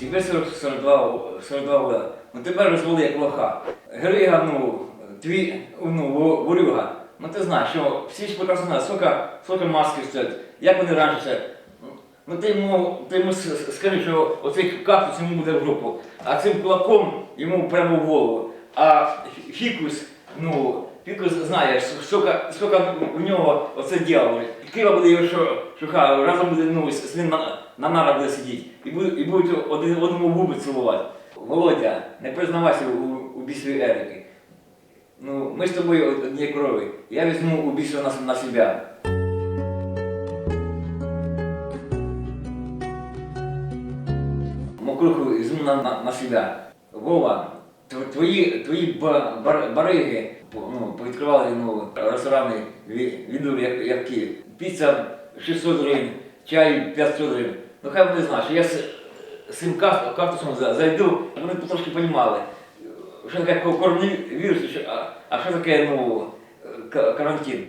Тебе 40, 42, 42 года. Ну тебе розвели як лоха. Грига, ну, твій, ну, ворюга. Ну ти знаєш, що всі ж прекрасно знають, скільки, скільки маски стоять, як вони раніше. Ну ти йому, ти йому скажи, що оцей кактус йому буде в жопу, а цим кулаком йому прямо в голову. А фікус, ну, фікус знає, скільки, скільки у нього оце діло. Кива буде його шуха, разом буде, ну, ним на, на нара буде сидіти. І, будуть, і будуть один одному губи цілувати. Володя, не признавайся у, у бісові Ерики. Ну, ми з тобою однієї крові. Я візьму убийство на, на себе. Мокруху візьму на, на, на себе. Вова, твої, твої бариги ну, повідкривали ну, ресторани від, від як, як Київ. Піца 600 гривень, чай 500 гривень. Ну хай вони знають, що я з, цим за- зайду, вони потрошки розуміли, що таке коронавірус, а, що таке ну, карантин.